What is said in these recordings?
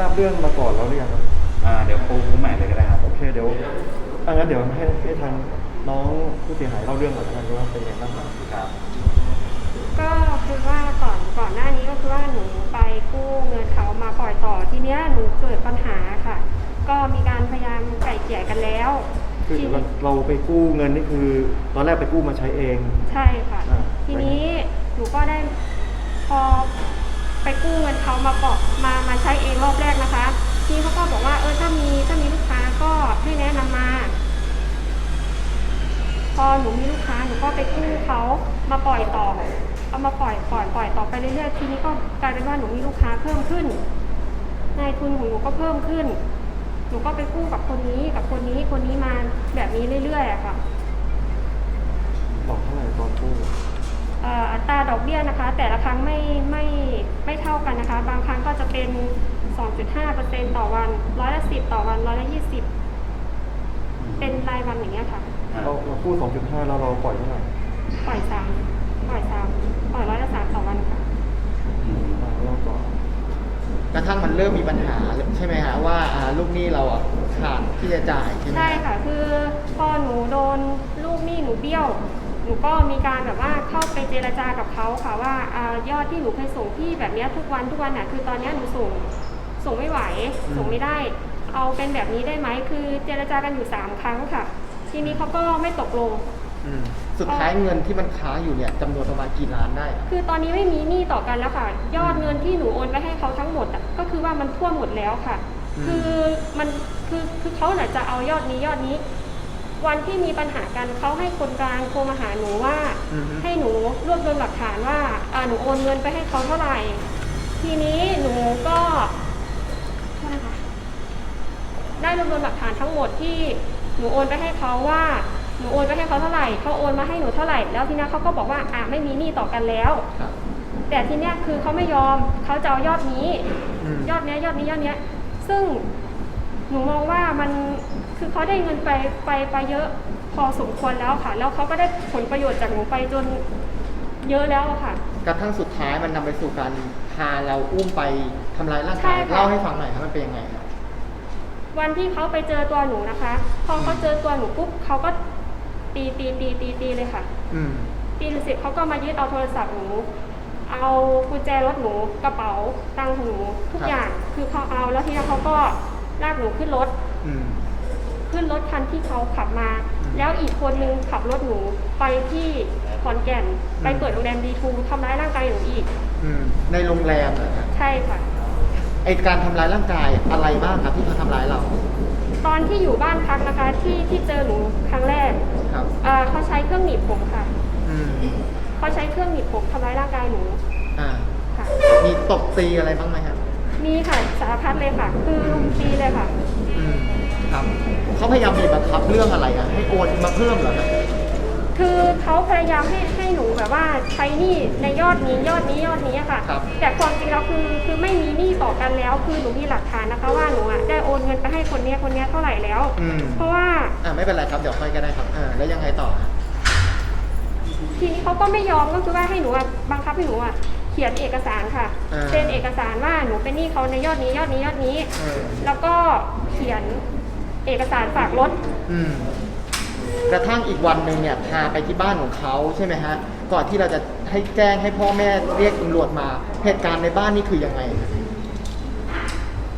ทราบเรื่องมาก่อนแล้วหรือยังครับอ่าเดี๋ยวปูใหม่เลยก็ได้ครับ โอเคเดี๋ยวถ้างั้นเดี๋ยวให้ให้ทางน้องผู้เสียหายเล่าเรื่องก่อนแล้วกันว่าเป็นยังไงบ้างครับครับ ก็คือว่าก่อนก่อนหน้านี้ก็คือว่าหนูไปกู้เงินเขามาปล่อยต่อทีเนี้ยหนูเกิดปัญหาค่ะ ก็มีการพยายามไกล่เกลี่ยกันแล้วคือทีเราเราไปกู้เงินนี่คือ ตอนแรกไปกู้มาใช้เอง ใช่ค่ะ อ่า ทีนี้หนูก็ได้พอ ไปกู้เงินเขามาเกาะมามาใช้เองรอบแรกนะคะทีนี้เขาก็บอกว่าเออถ้ามีถ้ามีลูกค้าก็ให้แนะนำมา พอหนูมีลูกค้าหนูก็ไปกู้เขามาปล่อยต่อ เอามาปล่อยปล่อยปล่อยต่อไปเรื่อยๆทีนี้ก็กลายเป็นว่าหนูมีลูกค้าเพิ่มขึ้นนายทุนของหนูก็เพิ่มขึ้น หนูก็ไปกู้กับคนนี้กับคนนี้คนนี้มาแบบนี้เรื่อยๆอะค่ะ บอกเท่าไหร่ตอนกู้ อ่ออัตราดอกเบี้ยนะคะ แต่ละครั้งไม่ไม่ไม่เท่ากันนะคะ บางครั้งก็จะเป็น 2.5%ต่อวันร้อยละ10ต่อวันร้อยละ20เป็นรายวันอย่างเงี้ยค่ะเราเรากู้2.5แล้วเราปล่อยเท่าไหร่ปล่อยสามปล่อยสามปล่อยร้อยละสามต่อวันค่ะอ่าเราต่อกระทั่งมันเริ่มมีปัญหาใช่ไหมฮะว่าอ่าลูกหนี้เราอะขาดที่จะจ่ายใช่ไหมใช่ค่ะ คือพอหนูโดนลูกหนี้หนูเบี้ยวห นูก็มีการแบบว่าเข้าไปเจรจากับเขาค่ะว่าอายอดที่หนูเคยส่งพี่แบบเนี้ยทุกวันทุกวันน่ะคือตอนเนี้ยหนูส่งส่งไม่ไหว ส่งไม่ได้ เอาเป็นแบบนี้ได้ไหมคือเจรจากันอยู่สามครั้งค่ะ ทีนี้เขาก็ไม่ตกลงอืมสุดท้ายเงินที่มันค้างอยู่เนี่ยจำนวนประมาณกี่ล้านได้อะคือตอนนี้ไม่มีหนี้ต่อกันแล้วค่ะ ยอดเงินที่หนูโอนไปให้เขาทั้งหมดอะก็คือว่ามันท่วมหมดแล้วค่ะอืมคือมันคือคือเขาน่ะจะเอายอดนี้ยอดนี้ วันที่มีปัญหากันเขาให้คนกลางโทรมาหาหนูว่า อือฮึ ให้หนูรวบรวมหลักฐานว่าอ่าหนูโอนเงินไปให้เขาเท่าไหร่ ทีนี้หนูก็โทษนะคะได้รวบรวมหลักฐานทั้งหมดที่หนูโอนไปให้เขาว่า หนูโอนไปให้เขาเท่าไหร่เขาโอนมาให้หนูเท่าไหร่แล้วทีนี้เขาก็บอกว่าอะไม่มีหนี้ต่อกันแล้ว ครับแต่ทีเนี้ยคือเขาไม่ยอมเขาจะเอายอดนี้ อืม ยอดเนี้ยยอดนี้ยอดเนี้ยซึ่งหนูมองว่ามัน คือเขาได้เงินไปไปไปเยอะพอสมควรแล้วค่ะ แล้วเขาก็ได้ผลประโยชน์จากหนูไปจนเยอะแล้วอะค่ะ กระทั่งสุดท้ายมันนำไปสู่การพาเราอุ้มไปทำร้ายร่างใช่กายค่ะ เล่าให้ฟังหน่อยครับมันเป็นยังไงครับ วันที่เขาไปเจอตัวหนูนะคะ พอเขาเจอตัวหนูปุ๊บเขาก็ตีตีตีตีตีเลยค่ะ อืม ตีเสร็จเขาก็มายึดเอาโทรศัพท์หนู เอากุญแจรถหนูกระเป๋าตังค์ของหนูทุกครับ อย่าง คือเขาเอาแล้วทีนี้เขาก็ลากหนูขึ้นรถ อืม ขึ้นรถคันที่เขาขับมาอืมแล้วอีกคนนึงขับรถหนูไปที่ขอนแก่นไปเปิดโรงแรมดีทูทำร้ายร่างกายหนูอีก อืมในโรงแรมเหรอครับใช่ค่ะ ไอการทำร้ายร่างกายอะไรบ้างครับที่เขาทำร้ายเราตอนที่อยู่บ้านพักนะคะที่ที่เจอหนูครั้งแรกครับเอ่อเขาใช้เครื่องหนีบผมค่ะอืมเขาใช้เครื่องหนีบผมทำร้ายร่างกายหนูอ่า ค่ะ มีตบตีอะไรบ้างไหมครับมีค่ะสารพัดเลยค่ะ คือลุมตีเลยค่ะ อืมครับ เขาพยายามบีบบังคับเรื่องอะไรอะให้โอนมาเพิ่มเหรอครับคือเขาพยายามให้ให้หนูแบบว่าใช้หนี้ในยอดนี้ยอดนี้ยอดนี้อะค่ะ ครับ แต่ความจริงแล้วคือคือไม่มีหนี้ต่อกันแล้ว คือหนูมีหลักฐานนะคะ ว่าหนูอะได้โอนเงินไปให้คนเนี้ยคนเนี้ยเท่าไหร่แล้ว อืม เพราะว่า อ่าไม่เป็นไรครับเดี๋ยวค่อยก็ได้ครับอ่าแล้วยังไงต่อฮะทีนี้เขาก็ไม่ยอมก็คือว่าให้หนูอะบังคับให้หนูอะเขียนเอกสารค่ะา เซ็นเอกสารว่าหนูเป็นหนี้เขาในยอดนี้ยอดนี้ยอดนี้ เออ แล้วก็เขียน เอกสารฝากรถ อืมกระทั่งอีกวันหนึ่งเนี่ยพาไปที่บ้านของเขาใช่ไหมฮะ ก่อนที่เราจะให้แจ้งให้พ่อแม่เรียกตำรวจมา เหตุการณ์ในบ้านนี่คือยังไงฮะ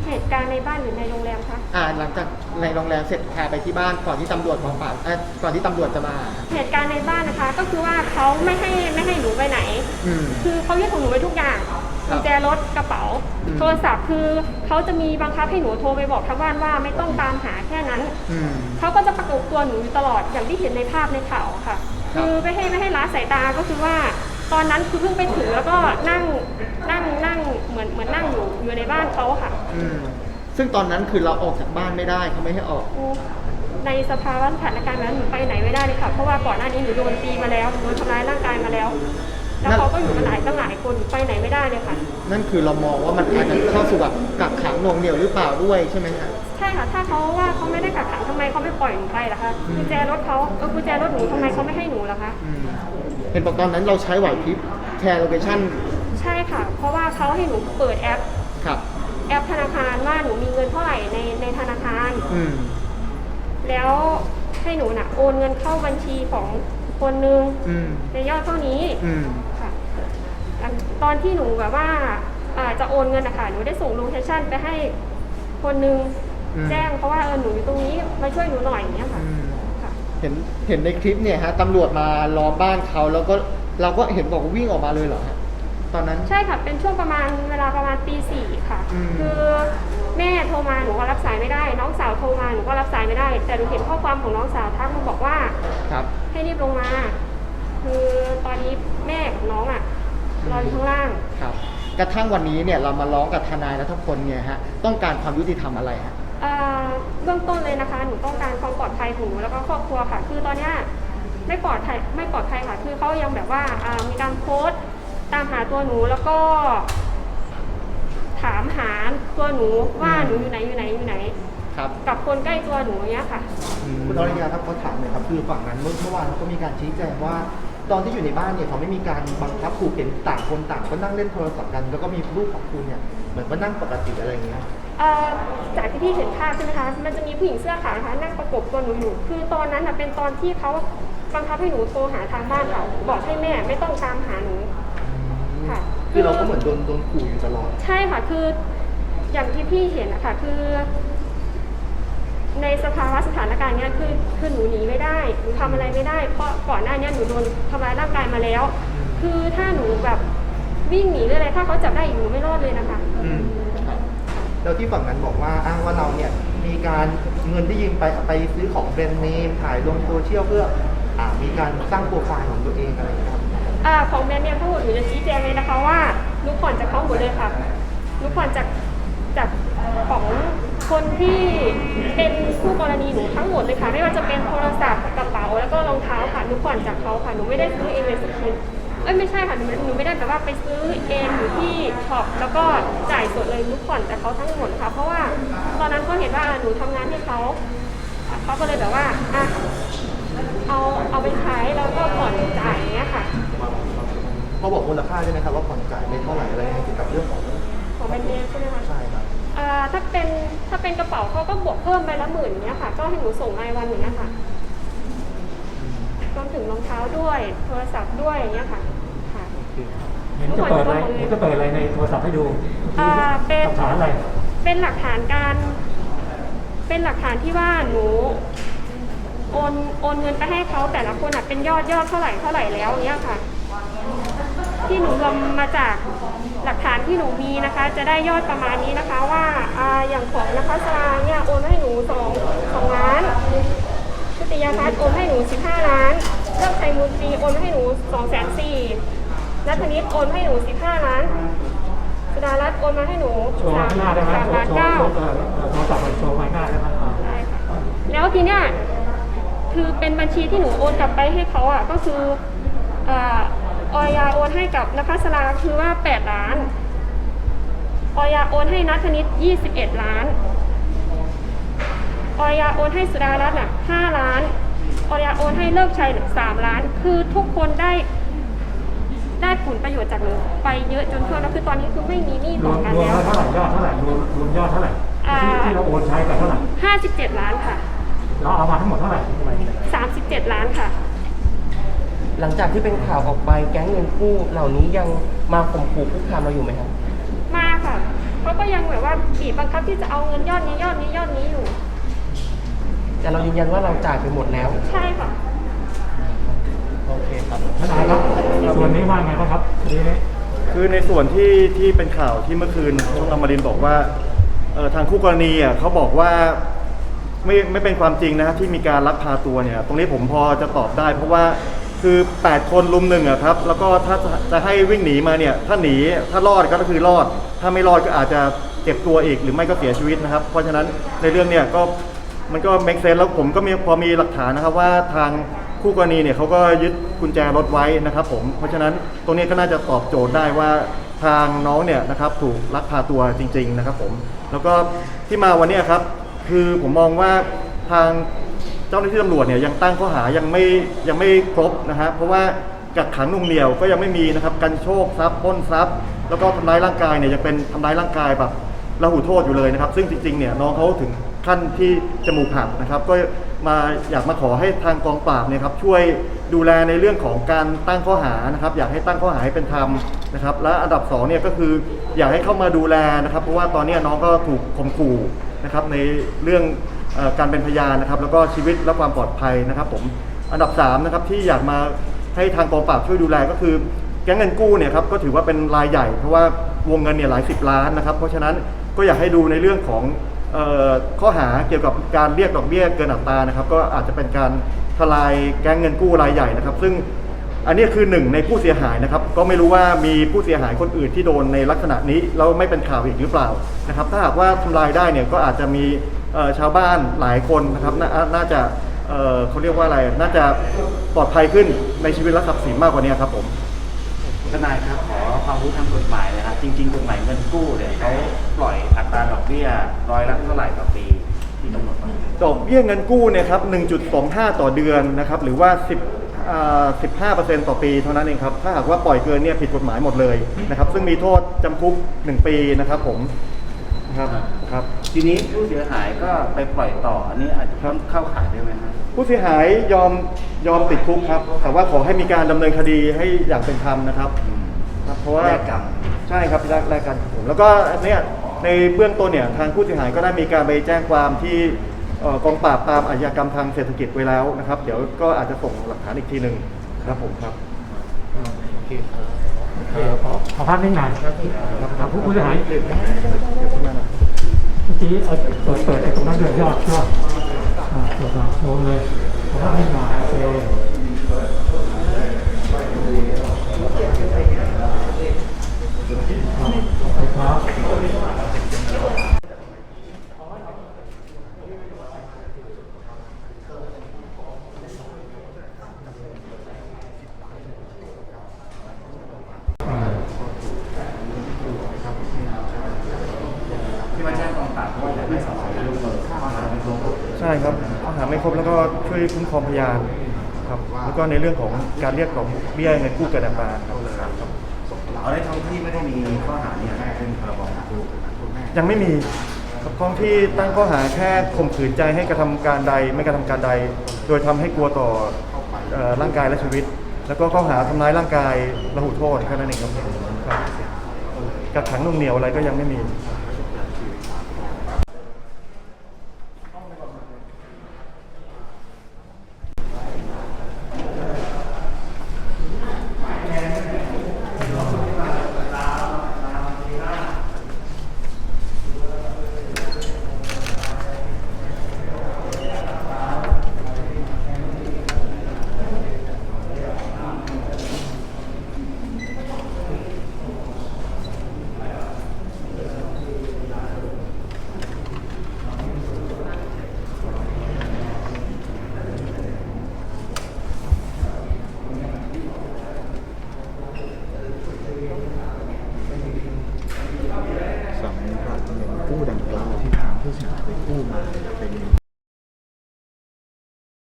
เหตุการณ์ในบ้านหรือในโรงแรมคะ อ่าหลังจากในโรงแรมเสร็จพาไปที่บ้านก่อนที่ตำรวจมาฝากเอ่อก่อนที่ตำรวจจะมา เหตุการณ์ในบ้านนะคะ ก็คือว่าเขาไม่ให้ไม่ให้หนูไปไหน อืม คือเขายึดของหนูไปทุกอย่างครักุบ ญแจรถกระเป๋าอืม โทรศัพท์คือเขาจะมีบังคับให้หนูโทรไปบอกทางบ้านว่าไม่ต้องตามหาแค่นั้นอืมเขาก็จะประกบตัวหนูอยู่ตลอดอย่างที่เห็นในภาพในข่าวอะค่ะครับคือไม่ให้ไม่ให้ล้าสายตาก็คือว่า ตอนนั้นคือเพิ่งไปถึงแล้วก็นั่งนั่งนั่งเหมือนเหมือนนั่งอยู่อยู่ในบ้านเขาอะค่ะอืมซึ่งตอนนั้นคือเราออกจากบ้านไม่ได้เขาไม่ให้ออกในสภาวะสถานการณ์นั้นหนูไปไหนไม่ได้เลยค่ะเพราะว่าก่อนหน้านี้หนูโดนตีมาแล้วหนูโดนทำร้ายร่างกายมาแล้ว แล้วนั่นเขาก็อยู่กันหลายตั้งหลายคนหนูไปไหนไม่ได้เลยค่ะ นั่นคือเรามองว่ามันอาจจะเข้าสู่แบบกักขังหน่วงเหนี่ยวหรือเปล่าด้วยใช่ไหมฮะใช่ค่ะ ถ้าเขาว่าเขาไม่ได้กักขังทำไมเขาไม่ปล่อยหนูไปล่ะคะกุญแจรถเขาเออกุญแจรถหนูทำไมเขาไม่ให้หนูล่ะคะอืมเห็นบอกตอนนั้นเราใช้ไหวพริบแชร์โลเคชั่นใช่ค่ะ เพราะว่าเขาให้หนูเปิดแอป ครับ แอปธนาคารว่าหนูมีเงินเท่าไหร่ในในธนาคาร อืม แล้วให้หนูน่ะโอนเงินเข้าบัญชีของคนนึงอืม ในยอดเท่านี้ อืมค่ะอัน ตอนที่หนูแบบว่าอ่าจะโอนเงินนะคะหนูได้ส่งโลเคชั่นไปให้คนนึงอืมแจ้งเพราะว่าเออหนูอยู่ตรงนี้มาช่วยหนูหน่อยอย่างเงี้ยค่ะอืมค่ะเห็นเห็นในคลิปเนี่ยฮะตำรวจมาล้อมบ้านเขาแล้วก็เราก็เห็นบอกว่าวิ่งออกมาเลยเหรอฮะตอนนั้นใช่ค่ะเป็นช่วงประมาณเวลาประมาณตีสี่ค่ะอืมคือแม่โทรมาหนูก็รับสายไม่ได้ น้องสาวโทรมาหนูก็รับสายไม่ได้ แต่หนูเห็นข้อความของน้องสาวทักมาบอกว่าครับ ให้รีบลงมา คือตอนนี้แม่กับน้องอะ รออยู่ข้างล่าง ครับกระทั่งวันนี้เนี่ยเรามาร้องกับทนายรัฐพลเนี่ยฮะต้องการความยุติธรรมอะไรฮะ เอ่อเบื้องต้นเลยนะคะ หนูต้องการความปลอดภัยของหนูแล้วก็ครอบครัวค่ะ คือตอนเนี้ยไม่ปลอดภัยไม่ปลอดภัยค่ะ คือเขายังแบบว่าอ่ามีการโพสต์ตามหาตัวหนูแล้วก็ ถามหาตัวหนูว่าหนูอยู่ไหนอยู่ไหนอยู่ไหน ครับกับคนใกล้ตัวหนูอย่างเงี้ยค่ะ คุณอริยาครับเขาถามหน่อยครับคือฝั่งนั้นเมื่อเมื่อวานเขาก็มีการชี้แจงว่า ตอนที่อยู่ในบ้านเนี่ยเขาไม่มีการบังคับขู่เข็นต่างคนต่างก็นั่งเล่นโทรศัพท์กัน แล้วก็มีลูกของคุณเนี่ยเหมือนว่านั่งปกติอะไรอย่างเงี้ย เอ่อจากที่พี่เห็นภาพใช่ไหมคะ มันจะมีผู้หญิงเสื้อขาวนะคะนั่งประกบตัวหนูอยู่ คือตอนนั้นน่ะเป็นตอนที่เขาบังคับให้หนูโทรหาทางบ้านเขาบอกให้แม่ไม่ต้องตามหาหนู ค่ะ คือเราก็เหมือนโดนโดนขู่อยู่ตลอด ใช่ค่ะ คืออย่างที่พี่เห็นนะคะคือ ในสภาวะสถานการณ์เนี้ยคือคือหนูหนีไม่ได้หนูทำอะไรไม่ได้ เพราะก่อนหน้าเนี้ยหนูโดนทำร้ายร่างกายมาแล้ว คือถ้าหนูแบบวิ่งหนีหรืออะไรถ้าเขาจับได้อีกหนูไม่รอดเลยนะคะ อืมแล้วที่ฝั่งนั้นบอกว่าอ้างว่าเราเนี่ยมีการเงินที่ยืมไปไปซื้อของแบรนด์เนมถ่ายลงโซเชียลเพื่ออ่ามีการสร้างโปรไฟล์ของตัวเองอะไรอย่างเงี้ยครับอ่าของแบรนด์เนี่ยทั้งหมดหนูจะชี้แจงเลยนะคะว่าหนูผ่อนจากเขาหมดเลยค่ะหนูผ่อนจาก จากของคนที่เป็นคู่กรณีหนูทั้งหมดเลยค่ะ ไม่ว่าจะเป็นโทรศัพท์กระเป๋าแล้วก็รองเท้าค่ะหนูผ่อนจากเขาค่ะหนูไม่ได้ซื้อเองเลยสักชิ้นเอ้ยไม่ใช่ค่ะหนูหนูไม่ได้แบบว่าไปซื้อเองอยู่ที่ช็อปแล้วก็จ่ายสดเลยหนูผ่อนจากเขาทั้งหมดค่ะ เพราะว่าตอนนั้นเขาเห็นว่าหนูทำงานให้เขาเขาก็เลยแบบว่าอะเอาเอาไปใช้แล้วก็ผ่อนจ่ายอย่างเงี้ยค่ะเขาบอกมูลค่าใช่ไหมครับว่าผ่อนจ่ายไม่เท่าไหร่อะไรยังไงเกี่ยวกับเรื่องของของแบรนด์เนมใช่ไหมคะใช่ครับ อ่าถ้าเป็นถ้าเป็นกระเป๋าเขาก็บวกเพิ่มไปละหมื่นอย่างเงี้ยค่ะ ก็ให้หนูส่งรายวันอย่างเงี้ยค่ะรวมถึงรองเท้าด้วย โทรศัพท์ด้วยอย่างเงี้ยค่ะค่ะ เห็นจะเปิดอะไรเห็นจะเปิดอะไรในโทรศัพท์ให้ดูอ่าเป็น หลักฐานอะไรเป็นหลักฐานการ เป็นหลักฐานที่ว่าหนูโอนโอนเงินไปให้เขาแต่ละคนอะเป็นยอดยอดเท่าไหร่เท่าไหร่แล้วอย่างเงี้ยค่ะ ที่หนูรวมมาจากหลักฐานที่หนูมีนะคะ จะได้ยอดประมาณนี้นะคะว่าอ่าอย่างของนะคะสลาเนี่ยโอนให้หนูสองสองล้านชุติยาพัฒน์โอนให้หนูสิบห้าล้านเลิกชัยมูลตรีโอนให้หนูสองแสนสี่นัทนิดโอนให้หนูสิบห้าล้านสุดารัตน์โอนมาให้หนูโชว์สามข้างหน้าได้ไหมสามโชว์ล้านโชว์เก้าโชว์เอ่อโทรศัพท์โชว์ข้างหน้าได้ไหมอ่าใช่ค่ะแล้วทีเนี้ยคือเป็นบัญชีที่หนูโอนกลับไปให้เขาอะก็คือเอ่อ ออยาโอนให้กับนภัสราคือว่า 8 ล้าน ออยาโอนให้นัทนิด21 ล้าน ออยาโอนให้สุดารัตน์อะ5ล้าน ออยาโอนให้เลิกชัยน่ะ3ล้าน คือทุกคนได้ได้ผลประโยชน์จากหนูไปเยอะจนทั่วแล้วคือตอนนี้คือไม่มีหนี้รต่วอมกันรวมแล้แล้ววเท่าไหร่ยอดเท่าไหร่รวมรวมยอดเท่าไหร่อ่าที่ที่เราโอนใช้กันเท่าไหร่ 57 ล้านค่ะ เราเอามาทั้งหมดเท่าไหร่ 37 ล้านค่ะ หลังจากที่เป็นข่าวออกไปแก๊งเงินกู้เหล่านี้ยังมาข่มขู่คุกคามเราอยู่ไหมครับ มาค่ะเขาก็ยังแบบว่าบีบบังคับที่จะเอาเงินยอดนี้ยอดนี้ยอดนี้อยู่ แต่เรายืนยันว่าเราจ่ายไปหมดแล้ว ใช่ค่ะ โอเคครับทนายครับส่วนนี้ว่าไงบ้างครับคดีนี้คือในส่วนที่ที่เป็นข่าวที่เมื่อคืนช่องอมรินทร์บอกว่าเอ่อทางคู่กรณีอะเขาบอกว่าไม่ไม่เป็นความจริงนะที่มีการลักพาตัวเนี่ย ตรงนี้ผมพอจะตอบได้ เพราะว่า คือ 8 คนลุมหนึ่งอะครับ แล้วก็ถ้าจะให้วิ่งหนีมาเนี่ย ถ้าหนีถ้ารอดก็คือรอด ถ้าไม่รอดก็อาจจะเจ็บตัวอีกหรือไม่ก็เสียชีวิตนะครับ เพราะฉะนั้นในเรื่องเนี่ยก็มันก็ make sense แล้วผมก็มีพอมีหลักฐานนะครับว่าทางคู่กรณีเนี่ยเขาก็ยึดกุญแจรถไว้นะครับผม เพราะฉะนั้นตรงนี้ก็น่าจะตอบโจทย์ได้ว่าทางน้องเนี่ยนะครับถูกลักพาตัวจริง ๆ นะครับผม แล้วก็ที่มาวันนี้ครับคือผมมองว่าทาง เจ้าหน้าที่ตำรวจเนี่ยยังตั้งข้อหายังไม่ยังไม่ครบนะฮะเพราะว่ากักขังนุ่งเหนียวก็ยังไม่มีนะครับกันโชคทรัพย์ปล้นทรัพย์ แล้วก็ทำร้ายร่างกายเนี่ยยังเป็นทำร้ายร่างกายแบบระหูโทษอยู่เลยนะครับ ซึ่งจริงๆเนี่ยน้องเขาถึงขั้นที่จมูกหักนะครับ ก็มาอยากมาขอให้ทางกองปราบเนี่ยครับช่วยดูแลในเรื่องของการตั้งข้อหานะครับ อยากให้ตั้งข้อหาให้เป็นธรรมนะครับ และอันดับสองเนี่ยก็คืออยากให้เข้ามาดูแลนะครับ เพราะว่าตอนนี้น้องก็ถูกข่มขู่นะครับในเรื่อง การเป็นพยานนะครับ แล้วก็ชีวิตและความปลอดภัยนะครับ ผมอันดับสามนะครับที่อยากมาให้ทางกองปราบช่วยดูแลก็คือแก๊งเงินกู้เนี่ยครับก็ถือว่าเป็นรายใหญ่ เพราะว่าวงเงินเนี่ยหลายสิบล้านนะครับ เพราะฉะนั้นก็อยากให้ดูในเรื่องของออข้อหาเกี่ยวกับการเรียกดอกเบี้ยเกินอัตรานะครับ ก็อาจจะเป็นการทลายแก๊งเงินกู้รายใหญ่นะครับ ซึ่งอันนี้คือหนึ่งในผู้เสียหายนะครับ ก็ไม่รู้ว่ามีผู้เสียหายคนอื่นที่โดนในลักษณะนี้แล้วไม่เป็นข่าวอีกหรือเปล่านะครับ ถ้าหากว่าทำลายได้เนี่ยก็อาจจะมี ชาวบ้านหลายคนนะครับนาน่าจะเอ่อเขาเรียกว่าอะไร น่าจะปลอดภัยขึ้นในชีวิตและทรัพย์สินมากกว่านี้ครับผมทนายครับขอความรู้ทางกฎหมายนะครับจริงๆกฎหมายเงินกู้เนี่ยเขาปล่อยอัตราดอกเบี้ยร้อยละเท่าไหร่ต่อปีที่กำหนดไว้ดอกเบี้ยเงินกู้เนี่ยครับ 1.25 ต่อเดือนนะครับหรือว่า 10อ่า15%ต่อปีเท่านั้นเองครับ ถ้าหากว่าปล่อยเกินเนี่ยผิดกฎหมายหมดเลยนะครับซึ่งมีโทษจำคุก 1 ปีนะครับผมนะ ครับครับ ทีนี้ผู้เสียหายก็ไปปล่อยต่ออันนี้อาจจะต้องเข้าข่ายได้ไหมครับ ผู้เสียหายยอมยอมติดคุกครับ แต่ว่าขอให้มีการดำเนินคดีให้อย่างเป็นธรรมนะครับครับ เพราะว่าแลกกรรม ใช่ครับแลกแลกกันครับผมแล้วก็เนี่ยในเบื้องต้นเนี่ยทางผู้เสียหายก็ได้มีการไปแจ้งความที่เอ่อกองปราบปรามอาชญากรรมทางเศรษฐกิจไว้แล้วนะครับ เดี๋ยวก็อาจจะส่งหลักฐานอีกทีหนึ่งครับผมครับเออขอขอภาพนิ่งหน่อยครับผู้ผู้เสียหายเมื่อกี้เอาเปิดเปิดไอ้ตรงนั้นเดือดยอดใช่วอ่าเปิดมาโดนเลยขอภาพนิ่งหน่อยโอเคครับ ที่มาแจ้งกองปราบเพราะว่าอยากให้สอบสวนร่วมมือข้อหาไม่ครบ ใช่ครับข้อหาไม่ครบแล้วก็ช่วยคุ้มครองพยานครับแล้วก็ในเรื่องของการเรียกดอกเบี้ยเงินกู้เกินอัตราครับเอาในท้องที่ไม่ได้มีข้อหาเนี่ยเป็นพรบเงินกู้ยังไม่มีครับท้องที่ตั้งข้อหาแค่ข่มขืนใจให้กระทำการใดไม่กระทำการใด โดยทำให้กลัวต่อเอ่อร่างกายและชีวิต แล้วก็ข้อหาทำร้ายร่างกายระหุโทษแค่นั้นเองครับครับกักขังหนุ่งเหนียวอะไรก็ยังไม่มี